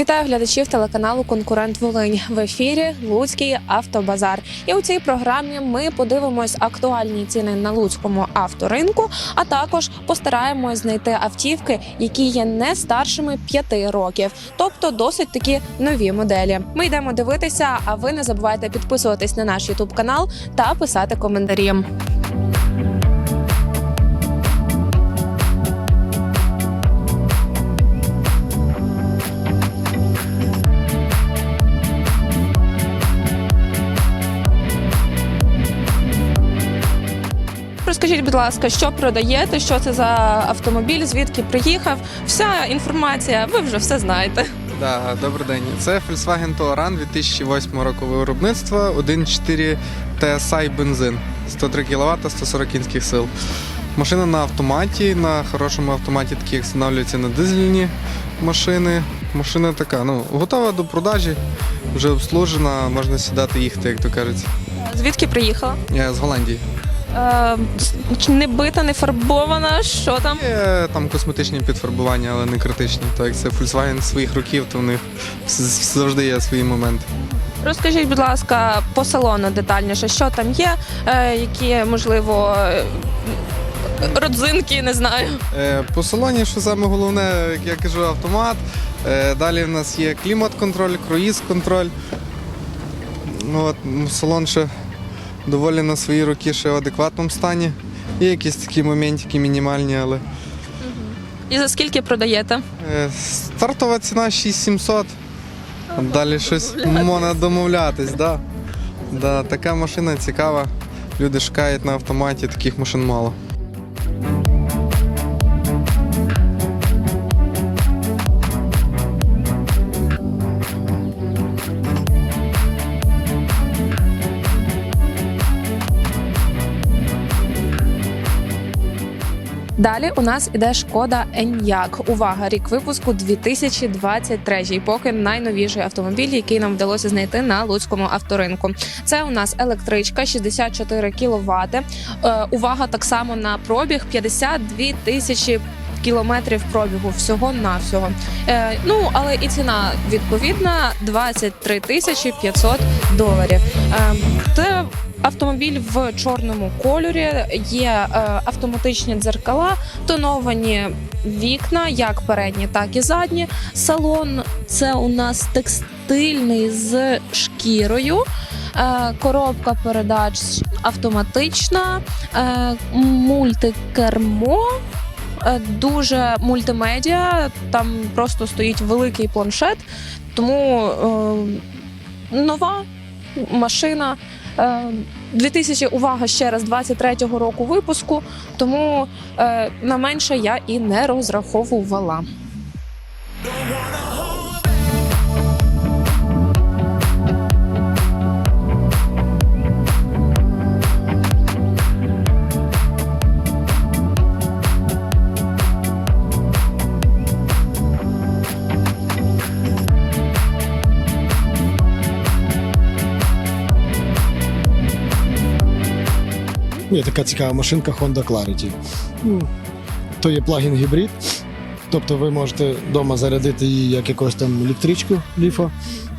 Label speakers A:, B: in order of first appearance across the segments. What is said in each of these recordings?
A: Вітаю глядачів телеканалу Конкурент Волинь в ефірі Луцький автобазар. І у цій програмі ми подивимось актуальні ціни на луцькому авторинку, а також постараємось знайти автівки, які є не старшими 5 років, тобто досить такі нові моделі. Ми йдемо дивитися. А ви не забувайте підписуватись на наш Ютуб канал та писати коментарі. Розкажіть, будь ласка, що продаєте, що це за автомобіль, звідки приїхав? Вся інформація, ви вже все знаєте.
B: Да, добрий день. Це Volkswagen Touran 2008 року виробництва, 1.4 TSI бензин, 103 кВт, 140 кінських сил. Машина на автоматі, на хорошому автоматі, такі як встановлюються на дизельні машини. Машина така, ну, готова до продажі, вже обслужена, можна сідати їхати, як то кажуть.
A: Звідки приїхала?
B: Я з Голландії.
A: Е, не бита, не фарбована. Що там?
B: Є там косметичні підфарбування, але не критичні. Так як це Volkswagen своїх років, то в них завжди є свої моменти.
A: Розкажіть, будь ласка, по салону детальніше, що там є, е, які можливо. Родзинки, не знаю.
B: Е, По салоні, що саме головне, як я кажу, автомат. Е, Далі в нас є клімат-контроль, круїз-контроль. Ну, от, м, салон ще доволі на свої роки ще в адекватному стані. Є якісь такі моментики мінімальні, але
A: І за скільки продаєте?
B: е, стартова ціна 6700. Далі щось можна домовлятись, да. Да, така машина цікава. Люди шукають на автоматі, таких машин мало.
A: Далі у нас іде шкода Еnyaq. Увага, рік випуску 2023. Поки найновіший автомобіль, який нам вдалося знайти на луцькому авторинку. Це у нас електричка 64 кВт. Е, увага так само на пробіг 52 тисячі. Кілометрів пробігу всього навсього. Е, ну але і ціна відповідна 23 тисячі 500 доларів. Е, це автомобіль в чорному кольорі. Є е, автоматичні дзеркала, тоновані вікна, як передні, так і задні. Салон це у нас текстильний з шкірою. Е, Коробка передач автоматична, е, мультикермо. Е, Дуже мультимедіа, там просто стоїть великий планшет, тому е, нова машина. Е, 2000, увага ще раз 23-го року випуску, тому е, на менше я і не розраховувала.
C: Є така цікава машинка Honda Clarity. Ну, То є плагін гібрид. Тобто ви можете вдома зарядити її як якусь там електричку ліфа,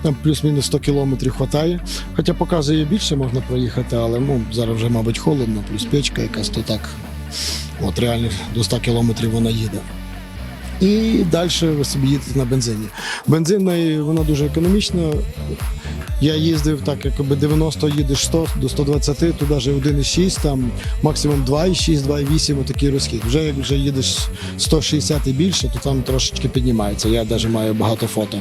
C: там плюс-мінус 100 кілометрів хватає. Хоча показує більше, можна проїхати, але ну, зараз вже, мабуть, холодно, плюс печка якась, то так. От реально до 100 кілометрів вона їде. І далі ви собі їдете на бензині. Бензин вона дуже економічна. Я їздив так, якби 90 їдеш 100 до 120, то навіть 1,6, там максимум 2,6, 2,8 отакий розхід. Вже як вже їдеш 160 і більше, то там трошечки піднімається. Я навіть маю багато фото.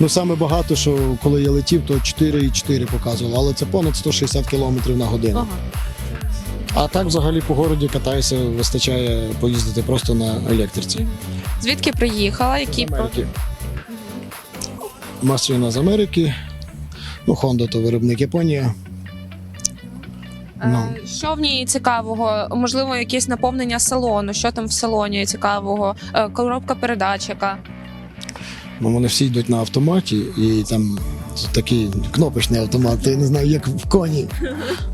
C: Ну саме багато, що коли я летів, то 4,4 показувало, але це понад 160 км на годину. А так взагалі по городі катаюся, вистачає поїздити просто на електриці.
A: Звідки приїхала? Які
C: З Америки. Машина з Америки. Ну, Honda то виробник Японія. Ну.
A: Е, Що в ній цікавого? Можливо, якесь наповнення салону. Що там в салоні цікавого? Е, Коробка передач, яка
C: Ну, вони всі йдуть на автоматі, і там такий кнопочний автомат, я не знаю, як в коні.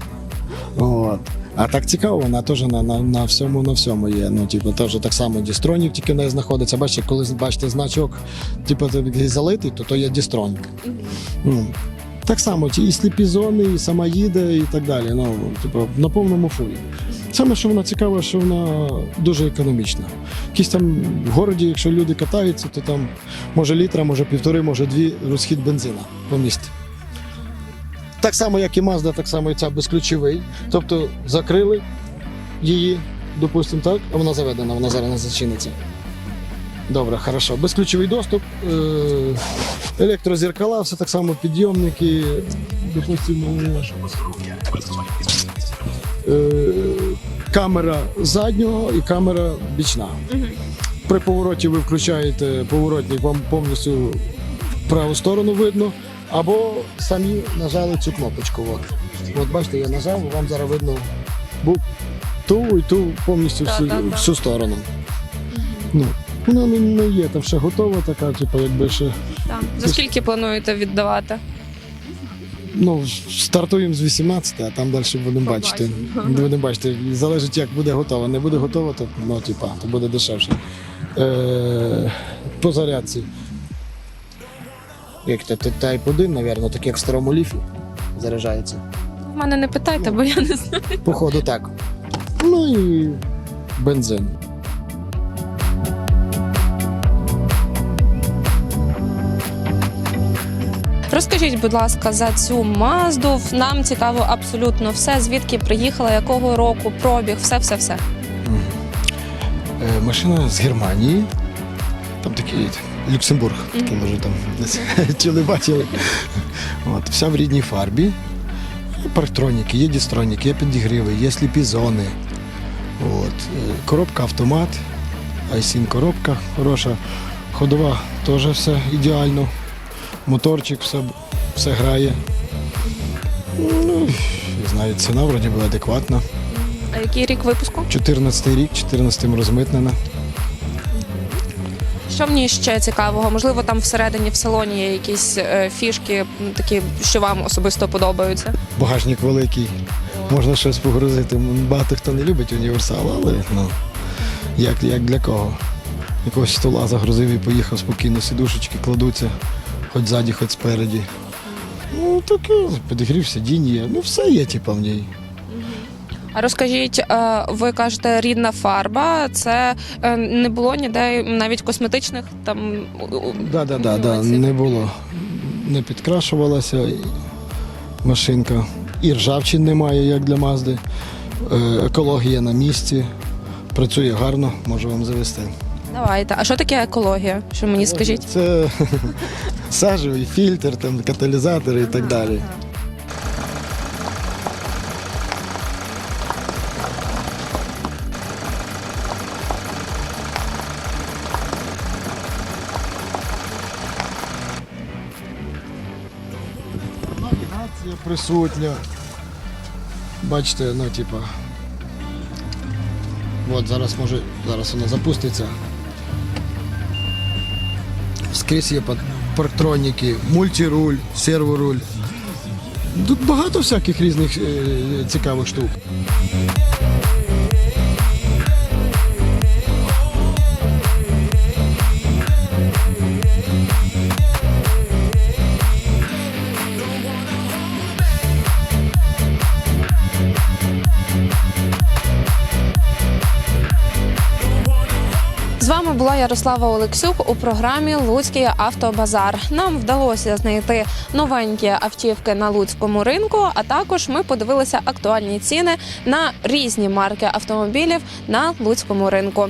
C: От. А так цікаво, вона теж на, на, на всьому на всьому є. Ну, типу, теж так само дістронік тільки в неї знаходиться. Бачите, коли бачите значок, типу, залитий, то то є дістронік. Ну, так само, ті і сліпі зони, і сама їде, і так далі. Ну, типу, на повному фулі. Саме, що вона цікава, що вона дуже економічна. Якісь там в городі, якщо люди катаються, то там може літра, може півтори, може дві розхід бензина по місті. Так само, як і Mazda, так само і ця безключовий. Тобто закрили її, допустимо, так, а вона заведена, вона зараз не зачиниться. Добре, хорошо. Безключовий доступ, е- електрозеркала, все так само підйомники, допустимо, е- камера заднього і камера бічна. При повороті ви включаєте поворотник, вам повністю праву сторону видно, або самі нажали цю кнопочку. От, от бачите, я нажав, вам зараз видно ту і ту повністю всю, всю сторону. Ну, вона не, не є там ще готова, така, типу, якби ще.
A: Так. За скільки плануєте віддавати?
C: Ну, стартуємо з 18, а там далі будемо бачити. Будемо бачити. Залежить, як буде готова. Не буде готова, то, ну, типа, то буде дешевше. Е, по зарядці. Як це Type 1, мабуть, так як в старому ліфі заряджається.
A: В мене не питайте, бо я не знаю.
C: Походу так. Ну і бензин.
A: Розкажіть, будь ласка, за цю мазду. Нам цікаво абсолютно все. Звідки приїхала, якого року, пробіг, все, все, все.
C: Е, машина з Германії. Там такий Люксембург, такий може там десь чули бачили. От, вся в рідній фарбі. Є парктроніки, є дістроніки, є підігріви, є сліпі зони. От. е, Коробка автомат, айсін коробка хороша. Ходова теж все ідеально. Моторчик, все, все грає. Ну, не знаю, ціна вроді була адекватна.
A: А який рік випуску?
C: 14 рік, 14 розмитнена.
A: Що в ній ще цікавого? Можливо, там всередині в салоні є якісь е, фішки, такі, що вам особисто подобаються.
C: Багажник великий, можна щось погрузити. Багато хто не любить універсал, але ну, як, як для кого? Якогось стола загрузив і поїхав спокійно, сідушечки кладуться, хоч ззаді, хоч спереді. Ну, таке, підігрів сидінь є. Ну, все є, типу, в ній.
A: А розкажіть, е, ви кажете, рідна фарба, це е, не було ніде навіть косметичних там.
C: Да, да, да, да, не було. Не підкрашувалася машинка. І ржавчин немає, як для Мазди. Е, Екологія на місці. Працює гарно, можу вам завести.
A: Давайте. А що таке екологія? Що мені скажіть?
C: Це сажевий фільтр, там, каталізатори і так далі. Навігація присутня. Бачите, ну, типа. От зараз може, зараз вона запуститься. Скрізь є парктроніки, мультируль, серворуль. Тут багато всяких різних е, цікавих штук.
A: Була Ярослава Олексюк у програмі Луцький автобазар. Нам вдалося знайти новенькі автівки на луцькому ринку. А також ми подивилися актуальні ціни на різні марки автомобілів на луцькому ринку.